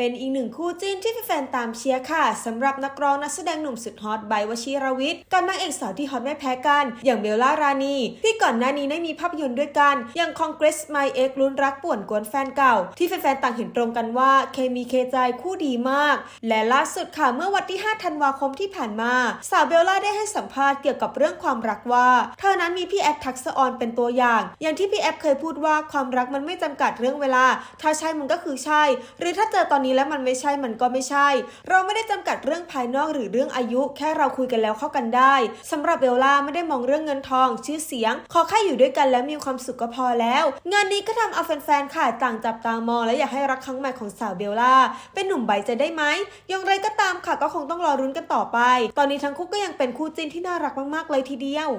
เป็นอีกหนึ่งคู่จิ้นที่แฟนๆตามเชียร์ค่ะสำหรับนักร้องนักแสดงหนุ่มสุดฮอตไบร์วชิรวิทย์กับนางเอกสาวที่ฮอตไม่แพ้กัน อย่างเบลล่ารานีที่ก่อนหน้านี้ได้มีภาพยนตร์ด้วยกัน อย่าง Congress My Ex ลุ้นรักป่วนกวนแฟนเก่า ที่แฟนๆต่างเห็นตรงกันว่าเคมีเคใจคู่ดีมาก และล่าสุดค่ะเมื่อวันที่ 5 ธันวาคมที่ผ่านมา สาวเบลล่าได้ให้สัมภาษณ์เกี่ยวกับเรื่องความรักว่าเธอนั้นมีพี่แอฟทักษะออนเป็นตัวอย่าง อย่างที่พี่แอฟเคยพูดว่าความรักมันไม่จำกัดเรื่องเวลา ถ้าใช่มันก็คือใช่ หรือถ้าเจอตอนนี้แล้วมันไม่ใช่มันก็ไม่ใช่ เราไม่ได้จำกัดเรื่องภายนอกหรือเรื่องอายุ แค่เราคุยกันแล้วเข้ากันได้สำหรับเบลล่าไม่ได้มองเรื่องเงินทอง ชื่อเสียง ขอแค่อยู่ด้วยกันแล้วมีความสุขก็พอแล้ว งานนี้ก็ทำเอาแฟนๆค่ะต่างจับตามองและอยากให้รักครั้งใหม่ของสาวเบลล่าเป็นหนุ่มใบจะได้ไหมอย่างไรก็ตามค่ะก็คงต้องรอรุ้นกันต่อไป ตอนนี้ทั้งคู่ก็ยังเป็นคู่จิ้นที่น่ารักมากๆเลยทีเดียว